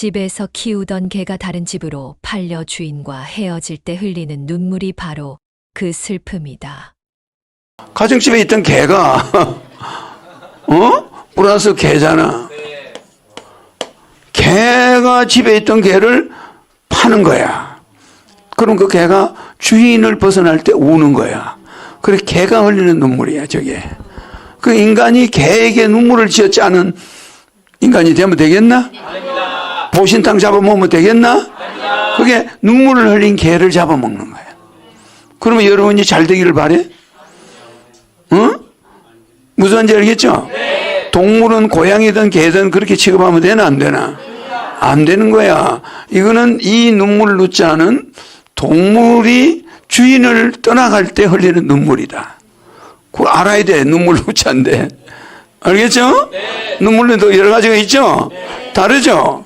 집에서 키우던 개가 다른 집으로 팔려 주인과 헤어질 때 흘리는 눈물이 바로 그 슬픔이다. 가정집에 있던 개가 어? 플러스 개잖아. 개가 집에 있던 개를 파는 거야. 그럼 그 개가 주인을 벗어날 때 우는 거야. 그래 개가 흘리는 눈물이야 저게. 그 인간이 개에게 눈물을 지었지 않은 인간이 되면 되겠나? 보신탕 잡아먹으면 되겠나? 그게 눈물을 흘린 개를 잡아먹는 거야. 그러면 여러분이 잘 되기를 바래? 응? 무슨 말인지 알겠죠? 동물은 고양이든 개든 그렇게 취급하면 되나 안 되나? 안 되는 거야. 이거는 이 눈물 누자는 동물이 주인을 떠나갈 때 흘리는 눈물이다. 그걸 알아야 돼. 눈물 누자인데. 알겠죠? 눈물도 여러 가지가 있죠? 다르죠?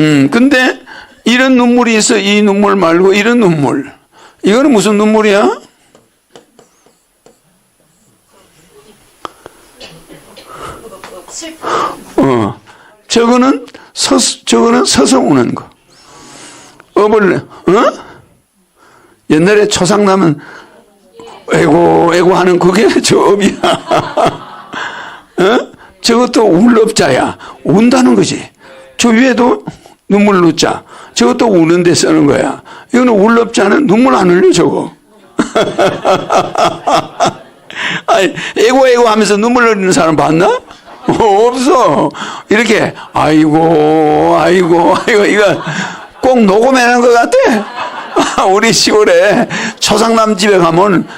음, 근데 이런 눈물이 있어. 이 눈물 말고 이런 눈물. 이거는 무슨 눈물이야? 어, 저거는 서, 저거는 서서 우는 거. 업을, 어? 옛날에 초상 나면, 에고, 에고 하는 그게 저 업이야. 어? 저것도 울업자야. 운다는 거지. 저 위에도 눈물 넣자. 저것도 우는데 쓰는 거야. 이거는 울업자는 눈물 안 흘려, 저거. 아니, 에고, 에고 하면서 눈물 흘리는 사람 봤나? 어, 없어. 이렇게, 아이고, 아이고, 아이고, 이거 꼭 녹음해놓은 것 같아. 우리 시골에 초상남 집에 가면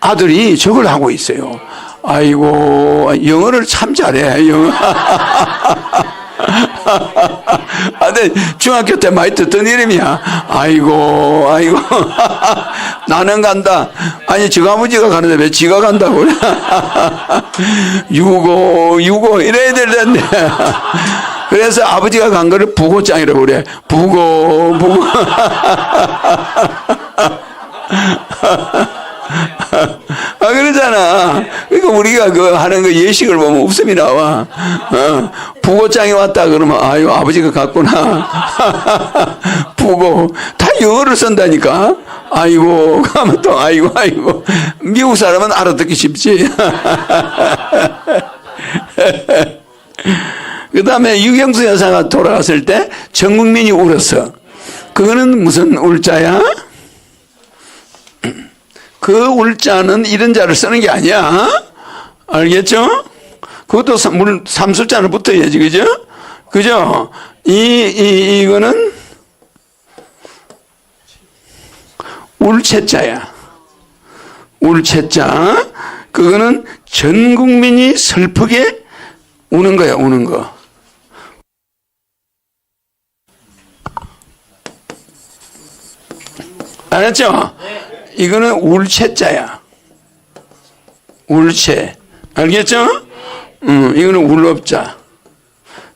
아들이 저걸 하고 있어요. 아이고, 영어를 참 잘해, 영어. 아, 근 중학교 때 많이 듣던 이름이야. 아이고, 아이고. 나는 간다. 아니, 지가 아버지가 가는데 왜 지가 간다고 그래. 유고, 유고, 이래야 될 텐데. 그래서 아버지가 간 거를 부고장이라고 그래. 부고, 부고. 아, 그러잖아. 그러니까 우리가 그 하는 거 예식을 보면 웃음이 나와. 어, 부고장이 왔다 그러면, 아유, 아버지가 갔구나. 부고. 다 영어를 쓴다니까. 아이고, 가면 또, 아이고, 아이고. 미국 사람은 알아듣기 쉽지. 그 다음에 유경수 여사가 돌아갔을 때 전 국민이 울었어. 그거는 무슨 울자야? 그 울자는 이런 자를 쓰는 게 아니야. 알겠죠? 그것도 삼- 물, 삼술자는 붙어야지, 그죠? 그죠? 이, 이, 이거는 울채자야. 울채자. 그거는 전 국민이 슬프게 우는 거야, 우는 거. 알았죠? 이거는 울채자야. 울채. 알겠죠? 음, 이거는 울업자.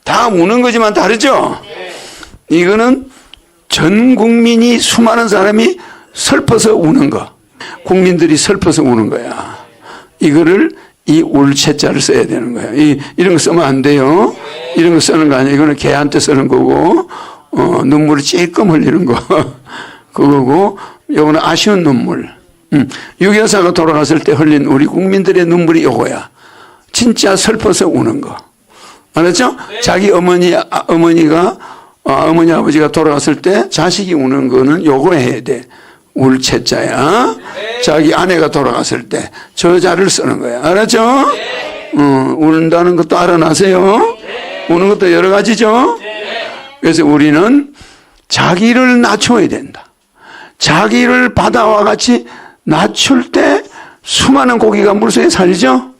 다 우는 거지만 다르죠? 이거는 전 국민이 수많은 사람이 슬퍼서 우는 거. 국민들이 슬퍼서 우는 거야. 이거를 이 울채자를 써야 되는 거야. 이, 이런 거 쓰면 안 돼요. 이런 거 쓰는 거 아니야. 이거는 개한테 쓰는 거고, 어, 눈물을 찔끔 흘리는 거. 그거고, 요거는 아쉬운 눈물. 음, 유교사가 돌아갔을 때 흘린 우리 국민들의 눈물이 요거야. 진짜 슬퍼서 우는 거. 알았죠? 자기 어머니, 아, 어머니가, 아, 어머니 아버지가 돌아갔을 때 자식이 우는 거는 요거 해야 돼. 울 채자야. 자기 아내가 돌아갔을 때 저자를 쓰는 거야. 알았죠? 어, 우는다는 것도 알아나세요? 우는 것도 여러 가지죠? 그래서 우리는 자기를 낮춰야 된다. 자기를 바다와 같이 낮출 때 수많은 고기가 물속에 살죠?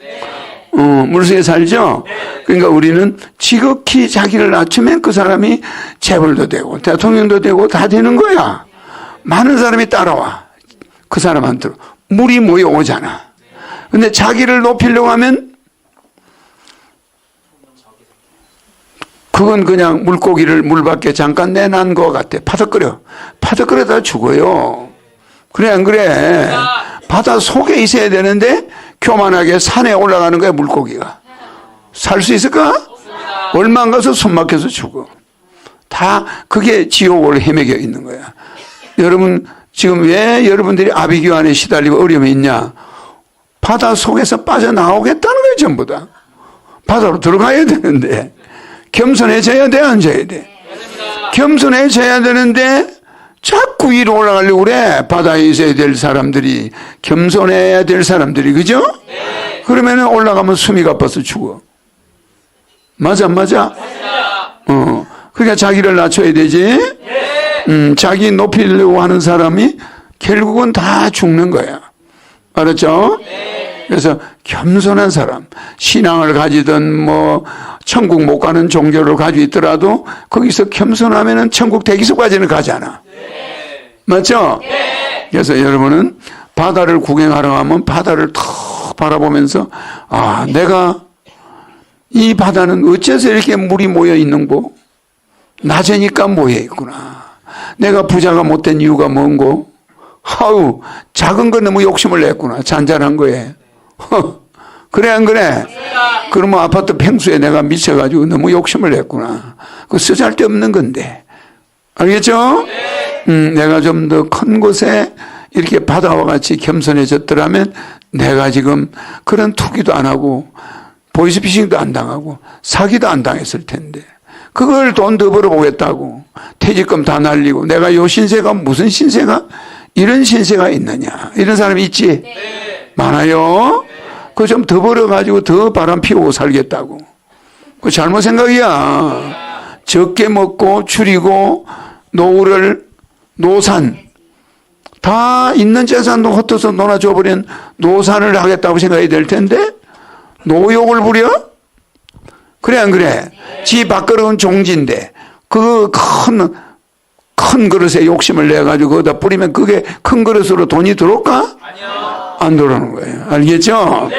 어, 물속에 살죠? 그러니까 우리는 지극히 자기를 낮추면 그 사람이 재벌도 되고 대통령도 되고 다 되는 거야. 많은 사람이 따라와. 그 사람한테 물이 모여오잖아. 근데 자기를 높이려고 하면 그건 그냥 물고기를 물 밖에 잠깐 내난 것 같아. 파덕거려. 파덕거려다 죽어요. 그래, 안 그래? 바다 속에 있어야 되는데 교만하게 산에 올라가는 거야, 물고기가. 살 수 있을까? 얼마 안 가서 손 막혀서 죽어. 다 그게 지옥을 헤매겨 있는 거야. 여러분 지금 왜 여러분들이 아비규환에 시달리고 어려움이 있냐? 바다 속에서 빠져나오겠다는 거예요, 전부 다. 바다로 들어가야 되는데 겸손해져야 돼, 앉아야 돼. 겸손해져야 되는데 자꾸 위로 올라가려고 그래. 바다에 있어야 될 사람들이 겸손해야 될 사람들이 그죠? 그러면 올라가면 숨이 가빠서 죽어. 맞아, 안 맞아? 어. 그러니까 자기를 낮춰야 되지. 음, 자기 높이려고 하는 사람이 결국은 다 죽는 거야. 알았죠? 그래서 겸손한 사람, 신앙을 가지든 뭐 천국 못 가는 종교를 가지고 있더라도 거기서 겸손하면은 천국 대기소까지는 가잖아. 맞죠? 그래서 여러분은 바다를 구경하러 가면 바다를 턱 바라보면서 아, 내가 이 바다는 어째서 이렇게 물이 모여 있는 거? 낮으니까 모여 있구나. 내가 부자가 못된 이유가 뭔고? 하우, 작은 거 너무 욕심을 냈구나. 잔잔한 거에. 허, 그래, 안 그래? 그러면 아파트 평수에 내가 미쳐가지고 너무 욕심을 냈구나. 그 쓰잘데 없는 건데. 알겠죠? 음, 내가 좀 더 큰 곳에 이렇게 바다와 같이 겸손해졌더라면 내가 지금 그런 투기도 안 하고 보이스피싱도 안 당하고 사기도 안 당했을 텐데 그걸 돈더 벌어보겠다고 퇴직금 다 날리고 내가 요 신세가 무슨 신세가 이런 신세가 있느냐 이런 사람이 있지 많아요 그거 좀더 벌어가지고 더 바람 피우고 살겠다고 그 잘못 생각이야 적게 먹고 줄이고 노후를 노산 다 있는 재산도 헛어서 놀아줘버린 노산을 하겠다고 생각해야 될 텐데 노욕을 부려? 그래 안 그래? 지 밥그릇은 종지인데 그 큰 큰 그릇에 욕심을 내 가지고 거기다 뿌리면 그게 큰 그릇으로 돈이 들어올까? 안 들어오는 거예요. 알겠죠?